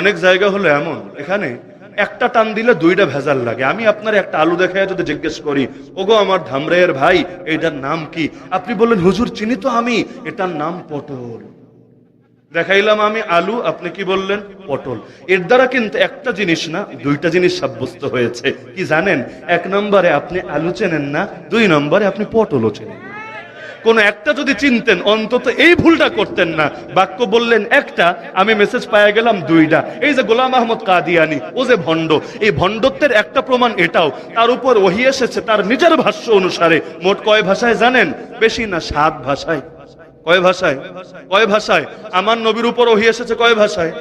অনেক জায়গা হলো এমন, এখানে একটা টান দিলে দুইটা ভেজাল লাগে। আমি আপনার একটা আলু দেখায় যদি জিজ্ঞেস করি, ওগো আমার ধামরাইয়ের ভাই এটার নাম কি? আপনি বললেন, হুজুর, চিনি তো আমি, এটার নাম পটল। দেখাইলাম আমি আলু, আপনি কি বললেন? পটল। এর দ্বারা কিন্তু একটা জিনিস না, দুইটা জিনিস সাব্যস্ত হয়েছে। কি জানেন? এক নম্বরে আপনি আলু চেনেন না, দুই নম্বরে আপনি পটলও চেনেন। কোন একটা যদি চিনতেন, অন্তত এই ভুলটা করতেন না। বাক্য বললেন, একটা, আমি মেসেজ পাইয়া গেলাম, দুইটা। এই যে গোলাম আহমদ কাদিয়ানি, ও যে ভণ্ড, এই ভণ্ডত্বের একটা প্রমাণ এটাও। তার উপর ওহি এসেছে, তার নিজের ভাষ্য অনুসারে। মোট কয় ভাষায় জানেন? বেশি না, সাত ভাষায়। কয় ভাষায়? কয় ভাষায়? আমার নবীর উপর ওহি এসেছে কয় ভাষায়?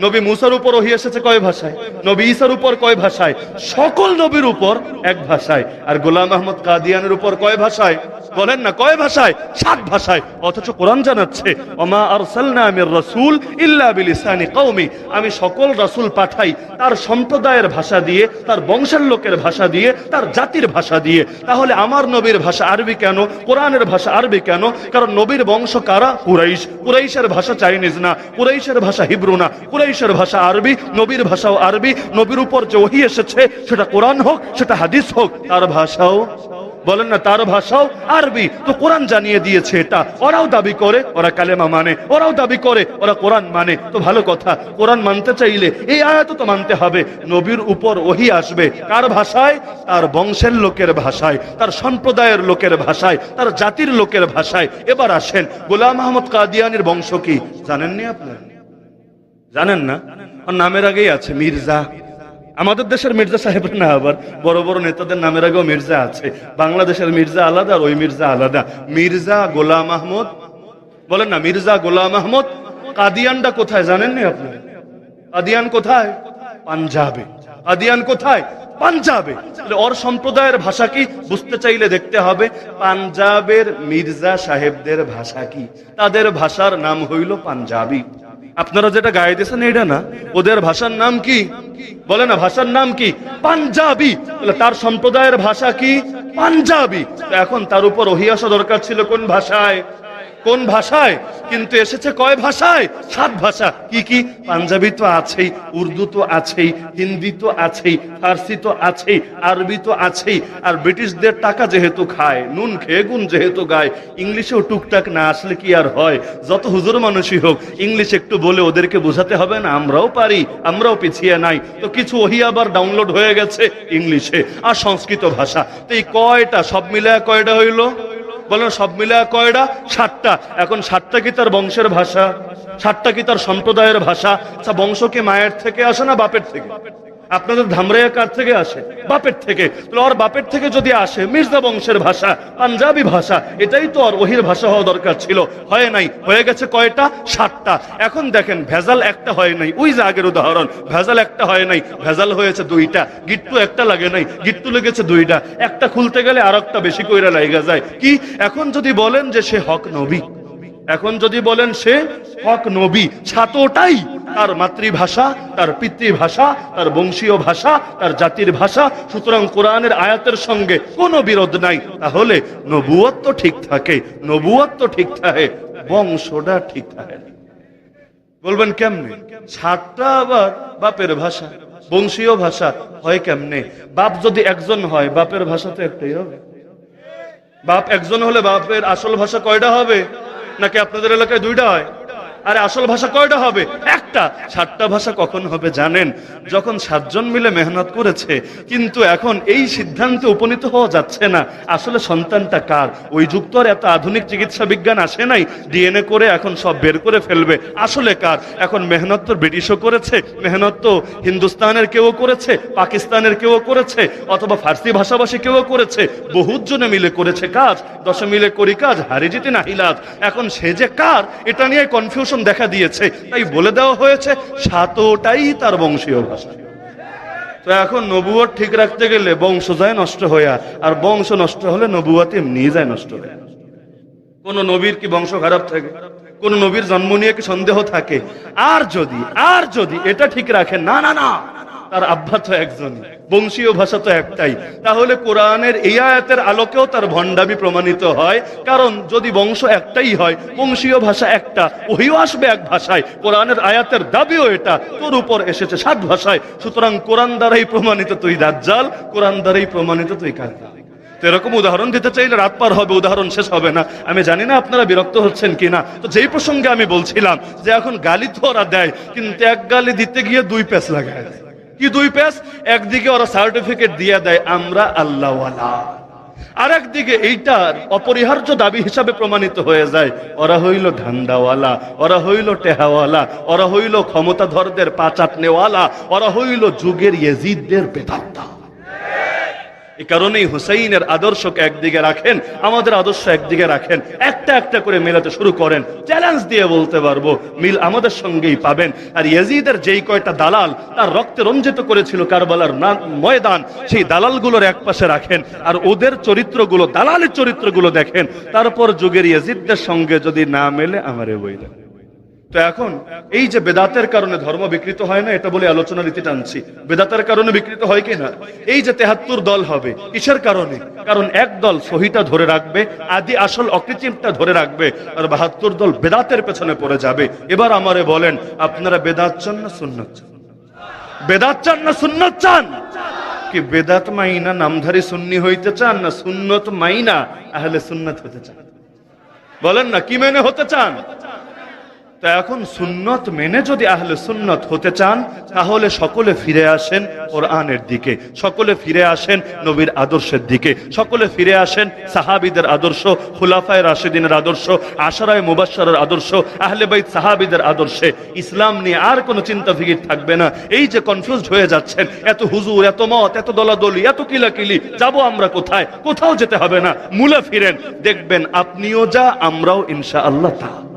নবী মুসার উপর ওহি এসেছে কয় ভাষায়? নবী ঈসার উপর কয় ভাষায়? সকল নবীর উপর এক ভাষায়। আর গোলাম আহমদ কাদিয়ানের উপর কয় ভাষায়? বলেন না, কয় ভাষায়? সাত ভাষায়। অথচ কোরআন জানাচ্ছে, ওমা আরসালনা আমির রাসূল ইল্লা বিলিসানি কওমি। আমি সকল রাসূল পাঠাই তার সম্প্রদায়ের ভাষা দিয়ে, তার বংশের লোকের ভাষা দিয়ে, তার জাতির ভাষা দিয়ে। তাহলে আমার নবীর ভাষা আরবি কেন? কোরআনের ভাষা আরবি কেন? কারণ নবীর বংশ কারা? কুরাইশ। কুরাইশের ভাষা চাইনিজ না। কুরাইশের ভাষা হিব্রু না। কুরাইশের ভাষা আরবি। নবীর ভাষাও আরবি। নবীর উপর যে ওহি এসেছে, সেটা কোরআন হোক, সেটা হাদিস হোক, তার ভাষাও বলেন না, তার ভাষাও আরবি। তো কোরআন জানিয়ে দিয়েছে এটা। ওরাও দাবি করে, ওরা কালেমা মানে। ওরাও দাবি করে, ওরা কোরআন মানে। তো ভালো কথা, কোরআন মানতে চাইলে এই আয়াত তো মানতে হবে। নবীর উপর ওহি আসবে। কার ভাষায়? তার বংশের লোকের ভাষায়, তার সম্প্রদায়ের লোকের ভাষায়, তার জাতির লোকের ভাষায়। এবার আসেন, গোলাম আহমদ কাদিয়ানির বংশ কি? জানেননি আপনার? জানেন না? নামের আগেই আছে, মির্জা। আমাদের দেশের মির্জা সাহেব না, আবার বড় বড় নেতাদের নামের আগেও মির্জা আছে। বাংলাদেশের মির্জা আলাদা আর ওই মির্জা আলাদা। মির্জা গোলাম আহমদ, বলেন না, মির্জা গোলাম আহমদ, কাদিয়ানটা কোথায় জানেননি আপনি? কাদিয়ান কোথায়? পাঞ্জাবে। কাদিয়ান কোথায়? পাঞ্জাবে। ওর সম্প্রদায়ের ভাষা কি? বুঝতে চাইলে দেখতে হবে, পাঞ্জাবের মির্জা সাহেবদের ভাষা কি? তাদের ভাষার নাম হইল পাঞ্জাবি। আপনারা যেটা গায়ে দিয়েছেন এটা না। ওদের ভাষার নাম কি? বলে না, ভাষার নাম কি? পাঞ্জাবি। তার সম্প্রদায়ের ভাষা কি? পাঞ্জাবি। এখন তার উপর ওহি আসা দরকার ছিল কোন ভাষায়? কোন ভাষায়? কিন্তু এসেছে কয় ভাষায়? সাত ভাষা। কি কি? পাঞ্জাবি তো আছেই, উর্দু তো আছেই, হিন্দি তো আছেই, ফার্সি তো আছেই, আরবি তো আছেই, আর ব্রিটিশদের টাকা যেহেতু খায়, নুন খেয়ে গুণ যেহেতু গায়, ইংলিশেও টুকটাক না আসলে কি আর হয়? যত হুজুর মানুষই হোক, ইংলিশ একটু বলে ওদেরকে বোঝাতে হবে না, আমরাও পারি, আমরাও পিছিয়ে নাই। তো কিছু ওহি আবার ডাউনলোড হয়ে গেছে ইংলিশে, আর সংস্কৃত ভাষা। তো এই কয়টা, সব মিলায় কয়টা হইল? বলেন সব মিলে কয়টা সাতটা। এখন সাতটা কি তার বংশের ভাষা? সাতটা কি তার সম্প্রদায়ের ভাষা? বংশ কি মায়ের থেকে আসে না বাপের থেকে? আপনাদের ধামরাইয়া কার থেকে আসে? বাপের থেকে। ওর বাপের থেকে যদি আসে, মির্জা বংশের ভাষা, পাঞ্জাবি ভাষা, এটাই তো আর ওহির ভাষা হওয়া দরকার ছিল। হয় নাই? হয়ে গেছে কয়টা? ষাটটা এখন দেখেন, ভেজাল একটা হয় নাই। ওই যে আগের উদাহরণ, ভেজাল একটা হয় নাই। ভেজাল হয়েছে দুইটা। গিট্টু একটা লাগে নাই। গিট্টু লেগেছে দুইটা। একটা খুলতে গেলে আর একটা বেশি কইরা লাগা যায়। কি? এখন যদি বলেন যে সে হক নবী। এখন যদি বলেন সে হক নবী ছাতটাই তার মাতৃভাষা, তার পিতৃভাষা, তার বংশীয় ভাষা, তার জাতির ভাষা। সুতরাং কোরআনের আয়াতের সঙ্গে কোনো বিরোধ নাই। তাহলে নবুয়ত তো ঠিক থাকে নবুয়ত তো ঠিক থাকে, বংশটা ঠিক থাকে বলবেন কেমনে? ছাড়টা আবার বাপের ভাষা, বংশীয় ভাষা, হয় কেমনে? বাপ যদি একজন হয়, বাপের ভাষা তো একটাই হবে? বাপ একজন হলে বাপের আসল ভাষা কয়টা হবে? নাকি আপনাদের এলাকায় দুইটা হয়? আরে আসল ভাষা কয়টা হবে? একটা। সাতটা ভাষা কখন হবে জানেন? যখন সাতজন মিলে মেহনত করেছে, কিন্তু এখন এই সিদ্ধান্তে উপনীত হওয়া যাচ্ছে না। আসলে সন্তানটা কার? ওই যুগ তো আর এত আধুনিক চিকিৎসা বিজ্ঞান আসে নাই। ডিএনএ করে এখন সব বের করে ফেলবে। আসলে কার? এখন মেহনত তো ব্রিটিশও করেছে, মেহনত তো হিন্দুস্তানের কেউ করেছে, পাকিস্তানের কেউ করেছে, অথবা ফার্সি ভাষাভাষী কেউ করেছে। বহুত জনে মিলে করেছে কাজ, দশ মিলে করি কাজ হারি জিতে নাহিলাজ এখন সে যে কার, এটা নিয়ে কনফিউশন দেখা দিয়েছে, তাই বলে দেওয়া হয়েছে, সাতটাই তার বংশীয় ভাষা। তো এখন নবুয়ত ঠিক রাখতে গেলে বংশ যায় নষ্ট হইয়া আর বংশ নষ্ট হলে নবুয়াত এমনি যায় নষ্ট হয়ে কোন নবীর কি বংশ খারাপ থাকে? কোন নবীর জন্ম নিয়ে কি সন্দেহ থাকে? আর যদি আর যদি এটা ঠিক রাখেন, না না না। তার আব্বা তো একজনই বংশীয় ভাষা তো একটাই। তাহলে কোরআনের এই আয়াতের আলোকেও তার ভণ্ডামি প্রমাণিত হয়। কারণ যদি বংশ একটাই হয়, বংশীয় ভাষা একটা, ওহিও আসবে এক ভাষায়। কোরআনের আয়াতের দাবিও এটা, তোর উপর এসেছে সাত ভাষায়। সুতরাং কোরআন দ্বারাই প্রমাণিত তুই দাজ্জাল, কোরআন দ্বারাই প্রমাণিত তুই কাজা এরকম উদাহরণ দিতে চাইলে রাত পার হবে, উদাহরণ শেষ হবে না। আমি জানি না আপনারা বিরক্ত হচ্ছেন কিনা। তো যেই প্রসঙ্গে আমি বলছিলাম যে এখন গালি তো ওরা দেয়, কিন্তু এক গালি দিতে গিয়ে দুই পেস লাগায়। কি দুই পেস? একদিকে ওরা সার্টিফিকেট দিয়ে দেয়, আমরা আল্লাহওয়ালা। আর একদিকে এইটার অপরিহার্য দাবি হিসাবে প্রমাণিত হয়ে যায়, ওরা হইল ধান্দাওয়ালা, ওরা হইল টেহাওয়ালা, ওরা হইল ক্ষমতাধরদের পাচাটনেওয়ালা ওরা হইল যুগের ইয়েজিদদের বেদাত্তা। কারণেই হুসাইনের আদর্শকে একদিকে রাখেন, আমাদের আদর্শ একদিকে রাখেন, একটা একটা করে মেলাতে শুরু করেন চ্যালেঞ্জ দিয়ে বলতে পারব, মিল আমাদের সঙ্গেই পাবেন। আর ইয়াজিদের যেই কয়টা দালাল, তার রক্তে রঞ্জিত করেছিল কারবালার ময়দান, সেই দালালগুলোর এক পাশে রাখেন, আর ওদের চরিত্রগুলো, দালালের চরিত্রগুলো দেখেন। তারপর যুগের ইয়াজিদদের সঙ্গে যদি না মেলে, আমারে বই দেন তো এখন এই যে বেদাতের কারণে ধর্ম বিকৃত হয় না, এটা বলে আলোচনা রীতি টানছি। বেদাতের কারণে বিকৃত হয় কি না? এই যে তেহাত্তর দল হবে, কিসের কারণে? কারণ এক দল সহিটা ধরে রাখবে, আদি আসল অকৃত্রিমটা ধরে রাখবে, আর বাহাত্তর দল বেদাতের পেছনে পড়ে যাবে। এবার আমারে বলেন, আপনারা বেদাত চান না সুন্নত চান? বেদাত চান না সুন্নত চান? কি বেদাত মাইনা নামধারী সুন্নি হইতে চান না সুন্নত মাইনা আহলে সুন্নত হতে চান? বলেন না, কি মেনে হতে চান? তা এখন সুন্নত মেনে যদি আহলে সুন্নত হতে চান, তাহলে সকলে ফিরে আসেন কোরআনের দিকে, সকলে ফিরে আসেন নবীর আদর্শের দিকে, সকলে ফিরে আসেন সাহাবিদের আদর্শ, খুলাফায় রাশেদিনের আদর্শ, আশারায় মুবাশশারের আদর্শ, আহলে বাইত সাহাবিদের আদর্শে। ইসলাম নিয়ে আর কোনো চিন্তা ফিকির থাকবে না। এই যে কনফিউজড হয়ে যাচ্ছেন, এত হুজুর, এত মত, এত দলাদলি, এত কিলাকিলি, যাব আমরা কোথায়? কোথাও যেতে হবে না। মূলে ফিরেন, দেখবেন আপনিও যা, আমরাও ইনশা আল্লাহ তা।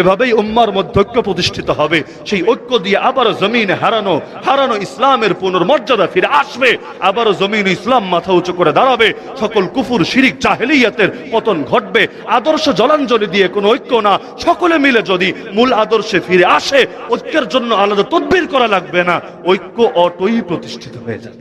এভাবেই উম্মার মধ্যৈক্য প্রতিষ্ঠিত হবে। সেই ঐক্য দিয়ে আবারও জমিনে হারানো হারানো ইসলামের পুনর্মর্যাদা ফিরে আসবে। আবারও জমিন ইসলাম মাথা উঁচু করে দাঁড়াবে। সকল কুফুর, শিরিক চাহেলিয়াতের পতন ঘটবে। আদর্শ জলাঞ্জলি দিয়ে কোনো ঐক্য না। সকলে মিলে যদি মূল আদর্শে ফিরে আসে, ঐক্যের জন্য আলাদা তদবির করা লাগবে না। ঐক্য অটই প্রতিষ্ঠিত হয়ে যাবে।